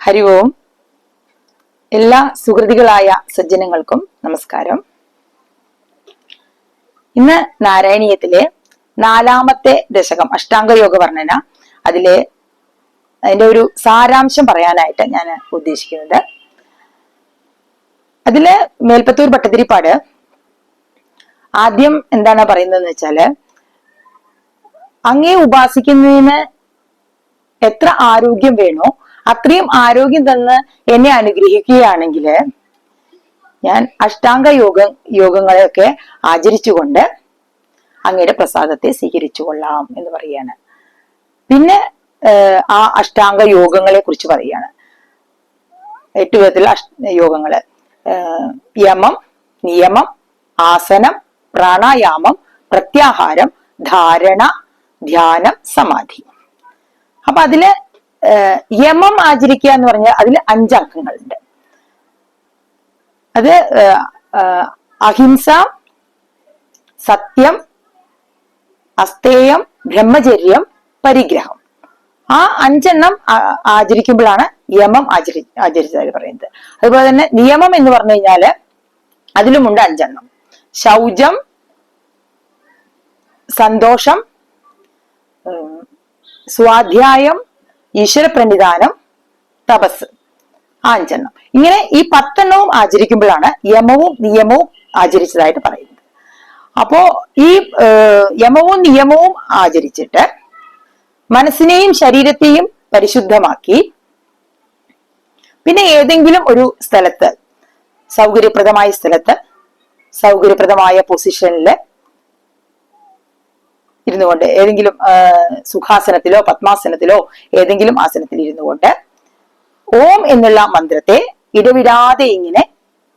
ഹരി ഓം എല്ലാ സുഹൃതികളായ സജ്ജനങ്ങൾക്കും നമസ്കാരം. ഇന്ന് നാരായണീയത്തിലെ നാലാമത്തെ ദശകം അഷ്ടാംഗയോഗ വർണന അതിലെ അതിന്റെ ഒരു സാരാംശം പറയാനായിട്ട് ഞാൻ ഉദ്ദേശിക്കുന്നത്. അതിൽ മേൽപ്പത്തൂർ ഭട്ടതിരിപ്പാട് ആദ്യം എന്താണ് പറയുന്നതെന്ന് വെച്ചാൽ അങ്ങേ ഉപാസിക്കുന്നതിന് എത്ര ആരോഗ്യം വേണോ അത്രയും ആരോഗ്യം തന്ന് എന്നെ അനുഗ്രഹിക്കുകയാണെങ്കിൽ ഞാൻ അഷ്ടാംഗ യോഗ യോഗങ്ങളെയൊക്കെ ആചരിച്ചുകൊണ്ട് അങ്ങയുടെ പ്രസാദത്തെ സ്വീകരിച്ചു കൊള്ളാം എന്ന് പറയാണ് പിന്നെ ആ അഷ്ടാംഗ യോഗങ്ങളെ കുറിച്ച് പറയാണ് എട്ട് വിധത്തിൽ യോഗങ്ങൾ യമം നിയമം ആസനം പ്രാണായാമം പ്രത്യാഹാരം ധാരണ ധ്യാനം സമാധി. അപ്പൊ അതിൽ യമം ആചരിക്കുക എന്ന് പറഞ്ഞാൽ അതിൽ അഞ്ചക്കങ്ങളുണ്ട് അത് അഹിംസ സത്യം അസ്തേയം ബ്രഹ്മചര്യം പരിഗ്രഹം. ആ അഞ്ചെണ്ണം ആചരിക്കുമ്പോഴാണ് യമം ആചരി ആചരിച്ചതായി പറയുന്നത്. അതുപോലെ തന്നെ നിയമം എന്ന് പറഞ്ഞു കഴിഞ്ഞാൽ അതിലുമുണ്ട് അഞ്ചെണ്ണം. ശൗചം സന്തോഷം സ്വാധ്യായം ഈശ്വര പ്രണിധാനം തപസ് അഞ്ചെണ്ണം ഇങ്ങനെ ഈ പത്തെണ്ണവും ആചരിക്കുമ്പോഴാണ് യമവും നിയമവും ആചരിച്ചതായിട്ട് പറയുന്നത്. അപ്പോ ഈ യമവും നിയമവും ആചരിച്ചിട്ട് മനസ്സിനെയും ശരീരത്തെയും പരിശുദ്ധമാക്കി പിന്നെ ഏതെങ്കിലും ഒരു സ്ഥലത്ത് സൗകര്യപ്രദമായ സ്ഥലത്ത് സൗകര്യപ്രദമായ പൊസിഷനിൽ ഇരുന്നു കൊണ്ട് ഏതെങ്കിലും സുഖാസനത്തിലോ പത്മാസനത്തിലോ ഏതെങ്കിലും ആസനത്തിൽ ഇരുന്നു കൊണ്ട് ഓം എന്നുള്ള മന്ത്രത്തെ ഇടവിടാതെ ഇങ്ങനെ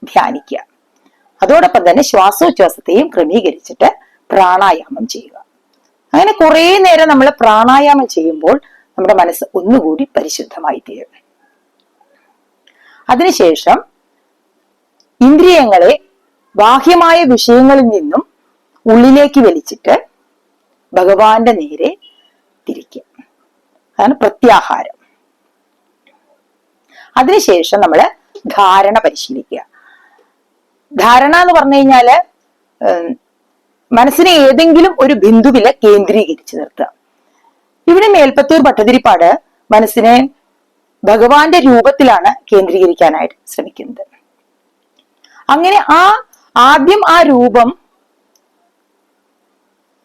ധ്യാനിക്കുക. അതോടൊപ്പം തന്നെ ശ്വാസോച്ഛ്വാസത്തെയും ക്രമീകരിച്ചിട്ട് പ്രാണായാമം ചെയ്യുക. അങ്ങനെ കുറെ നേരം നമ്മൾ പ്രാണായാമം ചെയ്യുമ്പോൾ നമ്മുടെ മനസ്സ് ഒന്നുകൂടി പരിശുദ്ധമായി തീരും. അതിനുശേഷം ഇന്ദ്രിയങ്ങളെ ബാഹ്യമായ വിഷയങ്ങളിൽ നിന്നും ഉള്ളിലേക്ക് വലിച്ചിട്ട് ഭഗവാന്റെ നേരെ തിരിക്കുക അതാണ് പ്രത്യാഹാരം. അതിനുശേഷം നമ്മൾ ധാരണ പരിശീലിക്കുക. ധാരണ എന്ന് പറഞ്ഞു കഴിഞ്ഞാൽ മനസ്സിനെ ഏതെങ്കിലും ഒരു ബിന്ദുവിൽ കേന്ദ്രീകരിച്ചു നിർത്തുക. ഇവിടെ മേൽപ്പത്തൂർ ഭട്ടതിരിപ്പാട് മനസ്സിനെ ഭഗവാന്റെ രൂപത്തിലാണ് കേന്ദ്രീകരിക്കാനായിട്ട് ശ്രമിക്കുന്നത്. അങ്ങനെ ആ ആദ്യം ആ രൂപം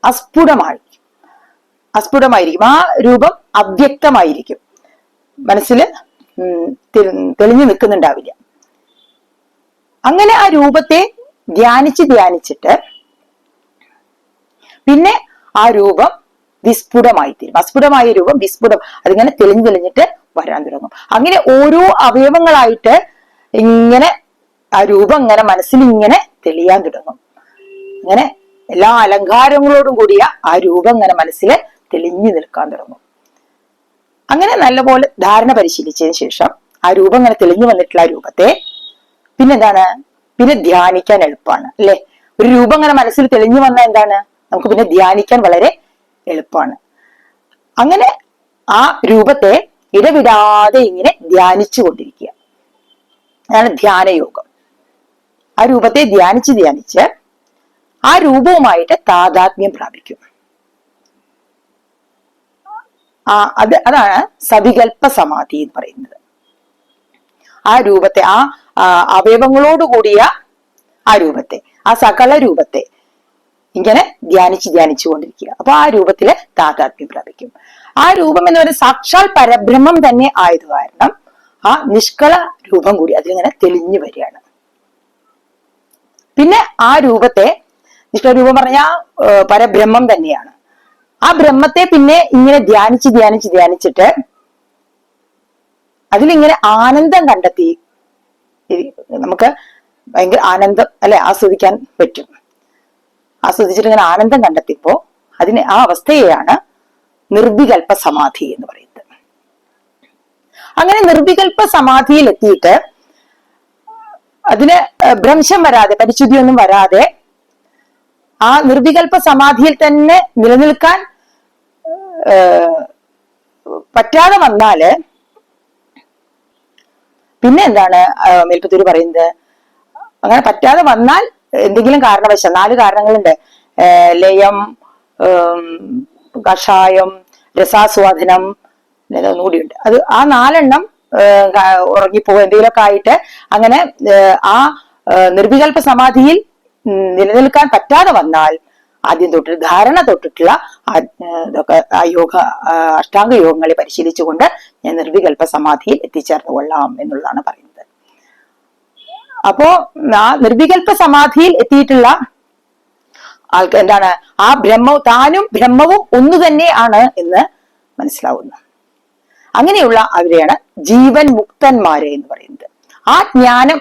അസ്ഫുടമായി. അസ്ഫുടമായിരിക്കും. ആ രൂപം അവ്യക്തമായിരിക്കും. മനസ്സിൽ തെളിഞ്ഞു നിൽക്കുന്നുണ്ടാവില്ല. അങ്ങനെ ആ രൂപത്തെ ധ്യാനിച്ച് ധ്യാനിച്ചിട്ട് പിന്നെ ആ രൂപം വിസ്ഫുടമായി തീരും അസ്ഫുടമായ രൂപം വിസ്ഫുടം അതിങ്ങനെ തെളിഞ്ഞു തെളിഞ്ഞിട്ട് വരാൻ തുടങ്ങും. അങ്ങനെ ഓരോ അവയവങ്ങളായിട്ട് ഇങ്ങനെ ആ രൂപം ഇങ്ങനെ മനസ്സിൽ ഇങ്ങനെ തെളിയാൻ തുടങ്ങും. അങ്ങനെ എല്ലാ അലങ്കാരങ്ങളോടും കൂടിയ ആ രൂപം ഇങ്ങനെ മനസ്സിൽ തെളിഞ്ഞു നിൽക്കാൻ തുടങ്ങും. അങ്ങനെ നല്ലപോലെ ധാരണ പരിശീലിച്ചതിന് ശേഷം ആ രൂപം ഇങ്ങനെ തെളിഞ്ഞു വന്നിട്ടുള്ള ആ രൂപത്തെ പിന്നെന്താണ്? പിന്നെ ധ്യാനിക്കാൻ എളുപ്പമാണ് അല്ലെ? ഒരു രൂപം ഇങ്ങനെ മനസ്സിൽ തെളിഞ്ഞു വന്നാൽ എന്താണ്? നമുക്ക് പിന്നെ ധ്യാനിക്കാൻ വളരെ എളുപ്പമാണ്. അങ്ങനെ ആ രൂപത്തെ ഇടവിടാതെ ഇങ്ങനെ ധ്യാനിച്ചു കൊണ്ടിരിക്കുക. അതാണ് ധ്യാനയോഗം. ആ രൂപത്തെ ധ്യാനിച്ച് ധ്യാനിച്ച് ആ രൂപവുമായിട്ട് താതാത്മ്യം പ്രാപിക്കും. ആ അത് അതാണ് സവികൽപ്പ സമാധി എന്ന് പറയുന്നത്. ആ രൂപത്തെ ആ അവയവങ്ങളോടുകൂടിയ അവയവങ്ങളോട് കൂടിയ ആ രൂപത്തെ ആ സകല രൂപത്തെ ഇങ്ങനെ ധ്യാനിച്ച് ധ്യാനിച്ചു കൊണ്ടിരിക്കുക അപ്പൊ ആ രൂപത്തിൽ താതാത്മ്യം പ്രാപിക്കും. ആ രൂപം എന്ന് പറയുന്നത് സാക്ഷാൽ പരബ്രഹ്മം തന്നെ ആയത് കാരണം ആ നിഷ്കള രൂപം കൂടി അതിലിങ്ങനെ തെളിഞ്ഞു വരികയാണ്. പിന്നെ ആ രൂപത്തെ നിഷ്കള രൂപം പറഞ്ഞ പരബ്രഹ്മം തന്നെയാണ്. ആ ബ്രഹ്മത്തെ പിന്നെ ഇങ്ങനെ ധ്യാനിച്ച് ധ്യാനിച്ച് ധ്യാനിച്ചിട്ട് അതിലിങ്ങനെ ആനന്ദം കണ്ടെത്തി. നമുക്ക് ഭയങ്കര ആനന്ദം അല്ലെ ആസ്വദിക്കാൻ പറ്റും. ആസ്വദിച്ചിട്ട് ഇങ്ങനെ ആനന്ദം കണ്ടെത്തിയപ്പോ അതിന് ആ അവസ്ഥയെയാണ് നിർവികൽപ്പ സമാധി എന്ന് പറയുന്നത്. അങ്ങനെ നിർവികൽപ്പ സമാധിയിൽ എത്തിയിട്ട് അതിന് ഭ്രംശം വരാതെ പരിശുദ്ധിയൊന്നും വരാതെ ആ നിർവികൽപ്പ സമാധിയിൽ തന്നെ നിലനിൽക്കാൻ പറ്റാതെ വന്നാൽ പിന്നെ എന്താണ് മേൽപ്പത്തൂര് പറയുന്നത്? അങ്ങനെ പറ്റാതെ വന്നാൽ എന്തെങ്കിലും കാരണവശാൽ നാല് കാരണങ്ങളുണ്ട്. ലയം കഷായം രസാസ്വാദനം കൂടിയുണ്ട്. അത് ആ നാലെണ്ണം ഉറങ്ങിപ്പോ എന്തെങ്കിലുമൊക്കെ ആയിട്ട് അങ്ങനെ ആ നിർവികൽപ്പ സമാധിയിൽ നിലനിൽക്കാൻ പറ്റാതെ വന്നാൽ ആദ്യം തൊട്ട് ധാരണ തൊട്ടിട്ടുള്ള ഇതൊക്കെ ആ യോഗ അഷ്ടാംഗ യോഗങ്ങളെ പരിശീലിച്ചുകൊണ്ട് ഞാൻ നിർവികൽപ്പ സമാധിയിൽ എത്തിച്ചേർന്നു കൊള്ളാം എന്നുള്ളതാണ് പറയുന്നത്. അപ്പോ ആ നിർവികൽപ്പ സമാധിയിൽ എത്തിയിട്ടുള്ള ആൾക്ക് എന്താണ്? ആ ബ്രഹ്മ താനും ബ്രഹ്മവും ഒന്നു തന്നെയാണ് എന്ന് മനസ്സിലാവുന്നു. അങ്ങനെയുള്ള അവരെയാണ് ജീവൻ മുക്തന്മാരെ എന്ന് പറയുന്നത്. ആ ജ്ഞാനം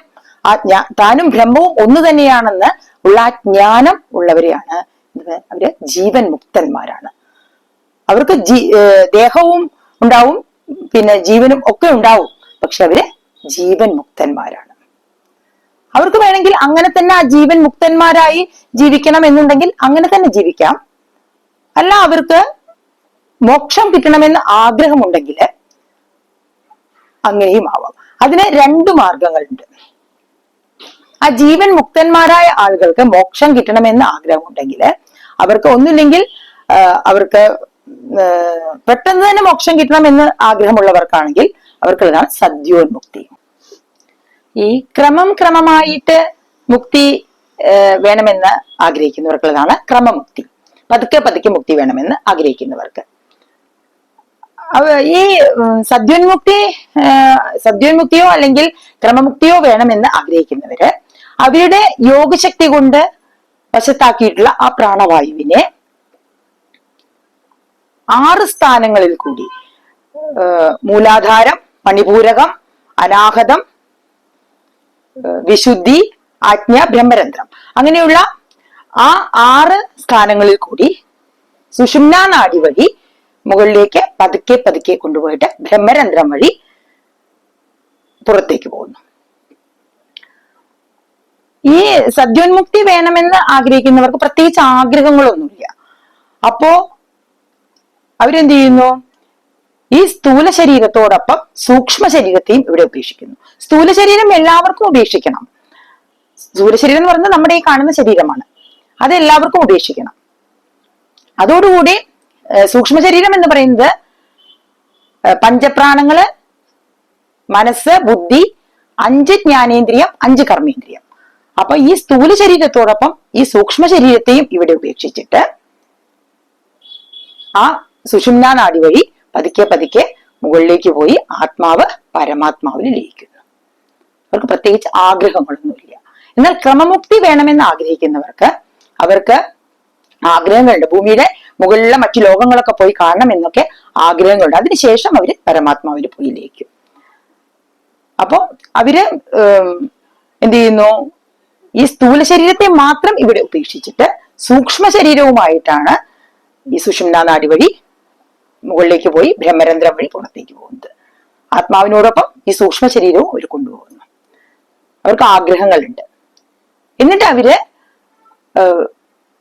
ആ ജ്ഞാ താനും ബ്രഹ്മവും ഒന്നു തന്നെയാണെന്ന് ഉള്ള ആ ജ്ഞാനം ഉള്ളവരെയാണ് അവർ ജീവൻ മുക്തന്മാരാണ്. അവർക്ക് ജീ ദേഹവും ഉണ്ടാവും പിന്നെ ജീവനും ഒക്കെ ഉണ്ടാവും പക്ഷെ അവർ ജീവൻ മുക്തന്മാരാണ്. അവർക്ക് വേണമെങ്കിൽ അങ്ങനെ തന്നെ ആ ജീവൻ മുക്തന്മാരായി ജീവിക്കണം എന്നുണ്ടെങ്കിൽ അങ്ങനെ തന്നെ ജീവിക്കാം. അല്ല അവർക്ക് മോക്ഷം കിട്ടണമെന്ന് ആഗ്രഹമുണ്ടെങ്കിൽ അങ്ങനെയും ആവാം. അതിന് രണ്ടു മാർഗങ്ങളുണ്ട്. ആ ജീവൻ മുക്തന്മാരായ ആളുകൾക്ക് മോക്ഷം കിട്ടണമെന്ന് ആഗ്രഹമുണ്ടെങ്കിൽ അവർക്ക് ഒന്നില്ലെങ്കിൽ അവർക്ക് പെട്ടെന്ന് തന്നെ മോക്ഷം കിട്ടണമെന്ന് ആഗ്രഹമുള്ളവർക്കാണെങ്കിൽ അവർക്കുള്ളതാണ് സദ്യോന്മുക്തി. ഈ ക്രമം ക്രമമായിട്ട് മുക്തി വേണമെന്ന് ആഗ്രഹിക്കുന്നവർക്കുള്ളതാണ് ക്രമമുക്തി. പതുക്കെ പതുക്കെ മുക്തി വേണമെന്ന് ആഗ്രഹിക്കുന്നവർക്ക്. ഈ സദ്യോന്മുക്തി സദ്യോന്മുക്തിയോ അല്ലെങ്കിൽ ക്രമമുക്തിയോ വേണമെന്ന് ആഗ്രഹിക്കുന്നവര് അവരുടെ യോഗശക്തി കൊണ്ട് വശത്താക്കിയിട്ടുള്ള ആ പ്രാണവായുവിനെ ആറ് സ്ഥാനങ്ങളിൽ കൂടി മൂലാധാരം മണിപൂരകം അനാഹതം വിശുദ്ധി ആജ്ഞ ബ്രഹ്മരന്ധ്രം. അങ്ങനെയുള്ള ആ ആറ് സ്ഥാനങ്ങളിൽ കൂടി സുഷുമ്ന നാഡി വഴി മുകളിലേക്ക് പതുക്കെ പതുക്കെ കൊണ്ടുപോയിട്ട് ബ്രഹ്മരന്ധ്രം വഴി പുറത്തേക്ക് പോകുന്നു. ഈ സദ്യോന്മുക്തി വേണമെന്ന് ആഗ്രഹിക്കുന്നവർക്ക് പ്രത്യേകിച്ച് ആഗ്രഹങ്ങളൊന്നുമില്ല. അപ്പോ അവരെന്ത് ചെയ്യുന്നു? ഈ സ്ഥൂല ശരീരത്തോടൊപ്പം സൂക്ഷ്മ ശരീരത്തെയും ഇവിടെ ഉപേക്ഷിക്കുന്നു. സ്ഥൂല ശരീരം എല്ലാവർക്കും ഉപേക്ഷിക്കണം. സ്ഥൂല ശരീരം എന്ന് പറയുന്നത് നമ്മുടെ ഈ കാണുന്ന ശരീരമാണ്. അത് എല്ലാവർക്കും ഉപേക്ഷിക്കണം. അതോടുകൂടി സൂക്ഷ്മ ശരീരം എന്ന് പറയുന്നത് പഞ്ചപ്രാണങ്ങൾ മനസ്സ് ബുദ്ധി അഞ്ച് ജ്ഞാനേന്ദ്രിയം അഞ്ച് കർമ്മേന്ദ്രിയം. അപ്പൊ ഈ സ്ഥൂല ശരീരത്തോടൊപ്പം ഈ സൂക്ഷ്മ ശരീരത്തെയും ഇവിടെ ഉപേക്ഷിച്ചിട്ട് ആ സുഷുമ്ന നാടി വഴി പതുക്കെ പതുക്കെ മുകളിലേക്ക് പോയി ആത്മാവ് പരമാത്മാവിൽ ലയിക്കുന്നു അവർക്ക് പ്രത്യേകിച്ച് ആഗ്രഹങ്ങളൊന്നുമില്ല എന്നാൽ ക്രമമുക്തി വേണമെന്ന് ആഗ്രഹിക്കുന്നവർക്ക് അവർക്ക് ആഗ്രഹങ്ങളുണ്ട്. ഭൂമിയുടെ മുകളിലെ മറ്റു ലോകങ്ങളൊക്കെ പോയി കാണണം എന്നൊക്കെ ആഗ്രഹങ്ങളുണ്ട്. അതിനുശേഷം അവർ പരമാത്മാവിൽ പോയി ലയിക്കും. അപ്പോ അവർ എന്ത് ചെയ്യുന്നു? ഈ സ്ഥൂല ശരീരത്തെ മാത്രം ഇവിടെ ഉപേക്ഷിച്ചിട്ട് സൂക്ഷ്മ ശരീരവുമായിട്ടാണ് ഈ സുഷുമ്ന നാടി വഴി മുകളിലേക്ക് പോയി ബ്രഹ്മരന്ധ്രം വഴി പുറത്തേക്ക് പോകുന്നത്. ആത്മാവിനോടൊപ്പം ഈ സൂക്ഷ്മ ശരീരവും അവർ കൊണ്ടുപോകുന്നു. അവർക്ക് ആഗ്രഹങ്ങളുണ്ട്. എന്നിട്ട് അവർ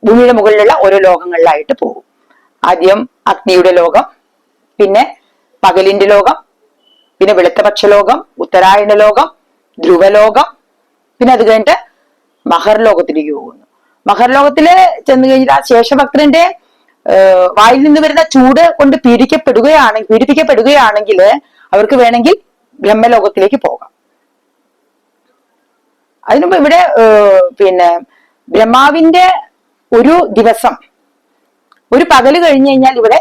ഭൂമിയുടെ മുകളിലുള്ള ഓരോ ലോകങ്ങളിലായിട്ട് പോകും. ആദ്യം അഗ്നിയുടെ ലോകം പിന്നെ പകലിന്റെ ലോകം പിന്നെ വെളുത്തപക്ഷ ലോകം ഉത്തരായണ ലോകം ധ്രുവലോകം പിന്നെ അത് കഴിഞ്ഞിട്ട് മഹർ ലോകത്തിലേക്ക് പോകുന്നു. മഹർ ലോകത്തിൽ ചെന്ന് കഴിഞ്ഞാൽ ശേഷഭക്തന്റെ വായിൽ നിന്ന് വരുന്ന ചൂട് കൊണ്ട് പീഡിക്കപ്പെടുകയാണെങ്കിൽ പീഡിപ്പിക്കപ്പെടുകയാണെങ്കിൽ അവർക്ക് വേണമെങ്കിൽ ബ്രഹ്മലോകത്തിലേക്ക് പോകാം. അതിനുമ്പ് ഇവിടെ പിന്നെ ബ്രഹ്മാവിന്റെ ഒരു ദിവസം ഒരു പകൽ കഴിഞ്ഞു കഴിഞ്ഞാൽ ഇവിടെ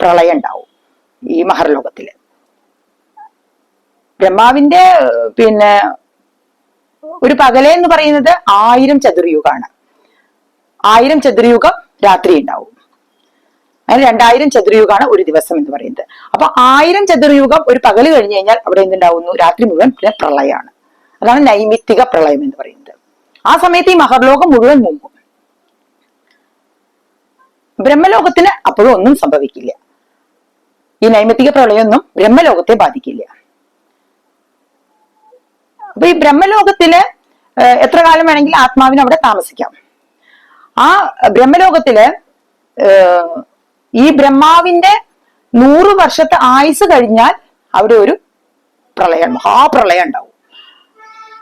പ്രളയം ഉണ്ടാവും ഈ മഹർലോകത്തിൽ. ബ്രഹ്മാവിന്റെ പിന്നെ ഒരു പകലേ എന്ന് പറയുന്നത് ആയിരം ചതുർയുഗമാണ് ആയിരം ചതുർയുഗം രാത്രി ഉണ്ടാവും. അങ്ങനെ രണ്ടായിരം ചതുർയുഗമാണ് ഒരു ദിവസം എന്ന് പറയുന്നത്. അപ്പൊ ആയിരം ചതുർയുഗം ഒരു പകൽ കഴിഞ്ഞു കഴിഞ്ഞാൽ അവിടെ എന്തുണ്ടാവുന്നു? രാത്രി മുഴുവൻ പിന്നെ പ്രളയമാണ്. അതാണ് നൈമിത്തിക പ്രളയം എന്ന് പറയുന്നത്. ആ സമയത്ത് ഈ മഹർലോകം മുഴുവൻ മുങ്ങും. ബ്രഹ്മലോകത്തിന് അപ്പോഴും ഒന്നും സംഭവിക്കില്ല. ഈ നൈമിത്തിക പ്രളയമൊന്നും ബ്രഹ്മലോകത്തെ ബാധിക്കില്ല. അപ്പൊ ഈ ബ്രഹ്മലോകത്തിൽ എത്ര കാലം വേണമെങ്കിൽ ആത്മാവിന് അവിടെ താമസിക്കാം. ആ ബ്രഹ്മലോകത്തിൽ ഈ ബ്രഹ്മാവിന്റെ നൂറ് വർഷത്തെ ആയുസ് കഴിഞ്ഞാൽ അവിടെ ഒരു പ്രളയം മഹാപ്രളയം ഉണ്ടാവും.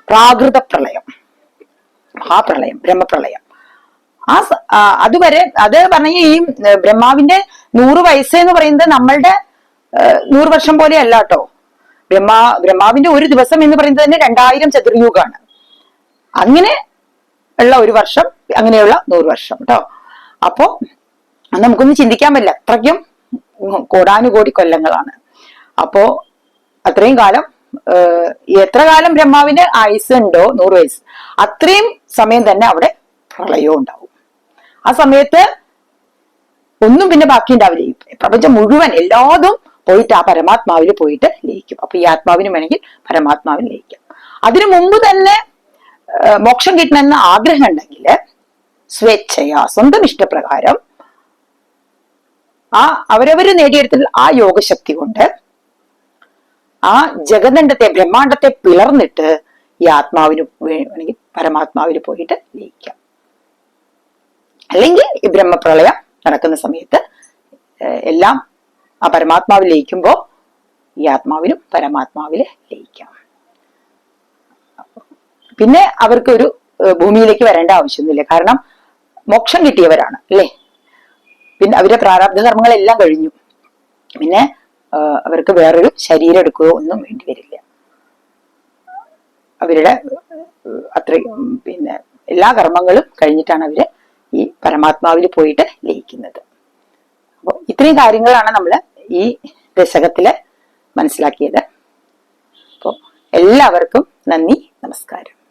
പ്രാകൃത പ്രളയം. മഹാപ്രളയം ബ്രഹ്മപ്രളയം. ആ അതുവരെ അത് പറഞ്ഞ ഈ ബ്രഹ്മാവിന്റെ നൂറ് വയസ്സ് എന്ന് പറയുന്നത് നമ്മളുടെ നൂറ് വർഷം പോലെ കേട്ടോ. ബ്രഹ്മാ ബ്രഹ്മാവിന്റെ ഒരു ദിവസം എന്ന് പറയുന്നത് തന്നെ രണ്ടായിരം ചതുർയുഗമാണ് അങ്ങനെ ഉള്ള ഒരു വർഷം അങ്ങനെയുള്ള നൂറ് വർഷം കേട്ടോ അപ്പോ നമുക്കൊന്നും ചിന്തിക്കാൻ പറ്റില്ല. അത്രയ്ക്കും കോടാനുകോടി കൊല്ലങ്ങളാണ്. അപ്പോ അത്രയും കാലം എത്ര കാലം ബ്രഹ്മാവിന് ആയുസ് ഉണ്ടോ? നൂറ് വയസ്സ്. അത്രയും സമയം തന്നെ അവിടെ പ്രളയവും ഉണ്ടാവും. ആ സമയത്ത് ഒന്നും പിന്നെ ബാക്കി ഉണ്ടാവില്ല പ്രപഞ്ചം മുഴുവൻ എല്ലാതും പോയിട്ട് ആ പരമാത്മാവിൽ പോയിട്ട് ലയിക്കും. അപ്പൊ ഈ ആത്മാവിന് വേണമെങ്കിൽ പരമാത്മാവിന് ലയിക്കാം. അതിനു മുമ്പ് തന്നെ മോക്ഷം കിട്ടണമെന്ന് ആഗ്രഹം ഉണ്ടെങ്കിൽ സ്വേച്ഛയാ സ്വന്തം ഇഷ്ടപ്രകാരം ആ അവരവര് നേടിയെടുത്ത ആ യോഗശക്തി കൊണ്ട് ആ ജഗദണ്ഡത്തെ ബ്രഹ്മാണ്ടത്തെ പിളർന്നിട്ട് ഈ ആത്മാവിന് വേണമെങ്കിൽ പരമാത്മാവിൽ പോയിട്ട് ലയിക്കാം. അല്ലെങ്കിൽ ഈ ബ്രഹ്മപ്രളയം നടക്കുന്ന സമയത്ത് എല്ലാം ആ പരമാത്മാവിൽ ലയിക്കുമ്പോൾ ഈ ആത്മാവിലും പരമാത്മാവിൽ ലയിക്കാം. പിന്നെ അവർക്ക് ഒരു ഭൂമിയിലേക്ക് വരേണ്ട ആവശ്യമൊന്നുമില്ല. കാരണം മോക്ഷം കിട്ടിയവരാണ് അല്ലേ? പിന്നെ അവരുടെ പ്രാരാബ്ധ കർമ്മങ്ങളെല്ലാം കഴിഞ്ഞു. പിന്നെ അവർക്ക് വേറൊരു ശരീരം എടുക്കുകയോ ഒന്നും വേണ്ടി വരില്ല. അവരുടെ അത്ര പിന്നെ എല്ലാ കർമ്മങ്ങളും കഴിഞ്ഞിട്ടാണ് അവർ ഈ പരമാത്മാവിൽ പോയിട്ട് ലയിക്കുന്നത്. അപ്പോൾ ഇത്രയും കാര്യങ്ങളാണ് നമ്മൾ ഈ ദശകത്തിൽ മനസ്സിലാക്കിയത്. അപ്പോൾ എല്ലാവർക്കും നന്ദി നമസ്കാരം.